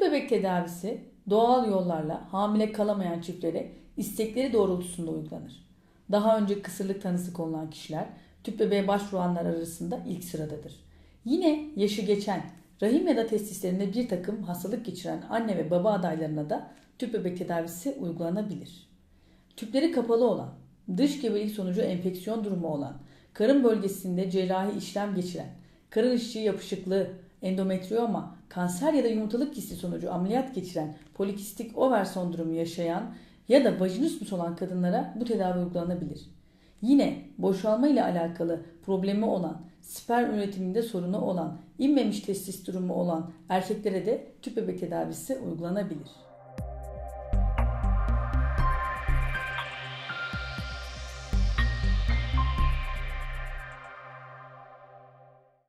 Tüp bebek tedavisi doğal yollarla hamile kalamayan çiftlere istekleri doğrultusunda uygulanır. Daha önce kısırlık tanısı konulan kişiler tüp bebeğe başvuranlar arasında ilk sıradadır. Yine yaşı geçen rahim ya da testislerinde bir takım hastalık geçiren anne ve baba adaylarına da tüp bebek tedavisi uygulanabilir. Tüpleri kapalı olan, dış gebelik sonucu enfeksiyon durumu olan, karın bölgesinde cerrahi işlem geçiren, karın içi yapışıklığı, endometrioma, kanser ya da yumurtalık kisti sonucu ameliyat geçiren, polikistik over sendromu yaşayan ya da vajinüsmüs olan kadınlara bu tedavi uygulanabilir. Yine boşalma ile alakalı problemi olan, sperm üretiminde sorunu olan, inmemiş testis durumu olan erkeklere de tüp bebek tedavisi uygulanabilir.